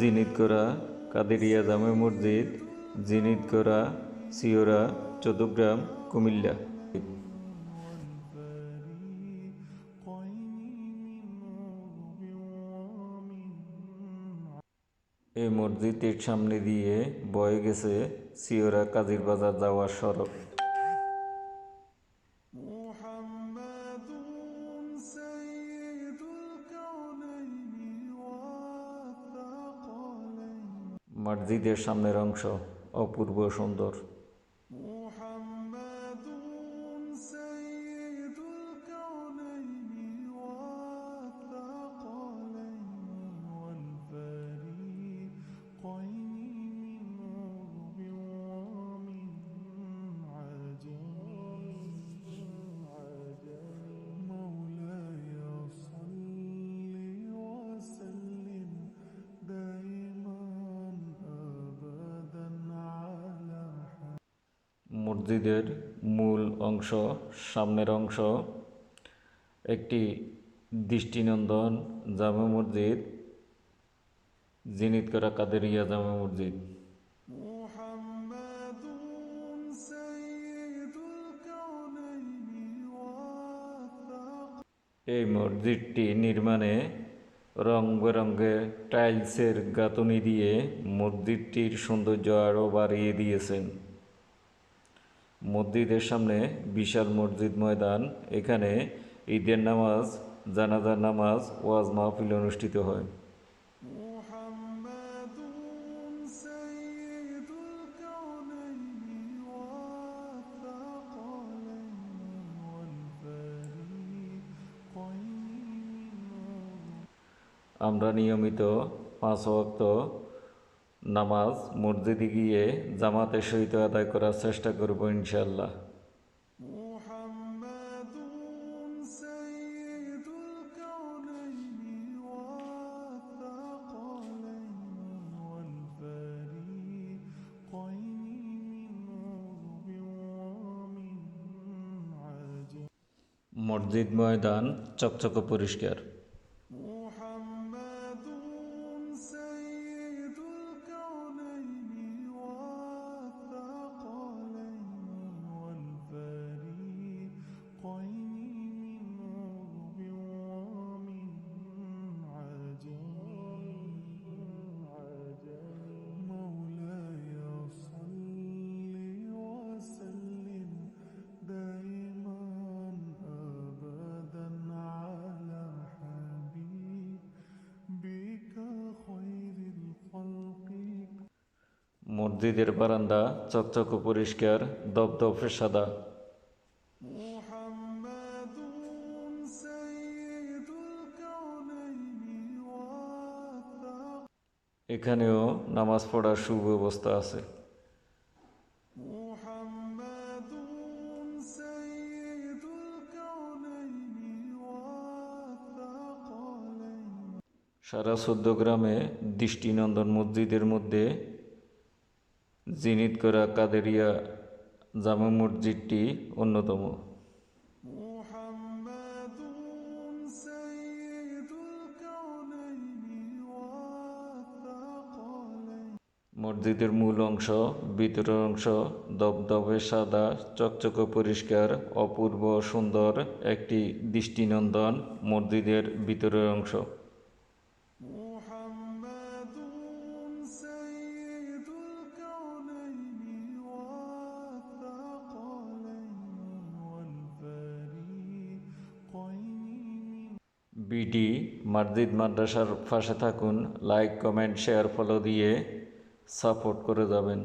জিনিতকোরা কাদেরিয়া জামে মসজিদ জিনিতকোরা সিওরা, চৌদ্দগ্রাম, কুমিল্লা। এই মসজিদের সামনে দিয়ে বয়ে গেছে সিওরা কাজীর বাজার যাওয়ার সড়ক। মসজিদের সামনের অংশ অপূর্ব সুন্দর। মসজিদের মূল অংশ সামনের অংশ একটি দৃষ্টিনন্দন জামে মসজিদ জিনিতকরা কাদেরিয়া জামে মসজিদ। এই মসজিদটি নির্মাণে রং বেরঙ্গে টাইলসের গাঁথনি দিয়ে মসজিদটির সৌন্দর্য আরও বাড়িয়ে দিয়েছেন। মসজিদের সামনে বিশাল মসজিদ ময়দান। এখানে ঈদের নামাজ জানাজার নামাজ ওয়াজ মাহফিল অনুষ্ঠিত হয়। আমরা নিয়মিত পাঁচ ওয়াক্ত নামাজ মসজিদে গিয়ে জামাতের সহিত আদায় করার চেষ্টা করব ইনশাল্লাহ মসজিদ ময়দান চকচকে পরিষ্কার। মসজিদের বারান্দা চকচক পরিষ্কার দপদপে সাদা। এখানেও নামাজ পড়ার সুব্যবস্থা আছে। সারা চোদ্দ গ্রামে দৃষ্টিনন্দন মসজিদের মধ্যে জিনিতকরা কাদেরিয়া জামা মসজিদটি অন্যতম। মসজিদের মূল অংশ ভিতরের অংশ দবদবে সাদা চকচকে পরিষ্কার অপূর্ব সুন্দর একটি দৃষ্টিনন্দন মসজিদের ভিতরের অংশ। বিডি মসজিদ মাদ্রাসার পাশে থাকুন লাইক কমেন্ট শেয়ার ফলো দিয়ে সাপোর্ট করে যাবেন।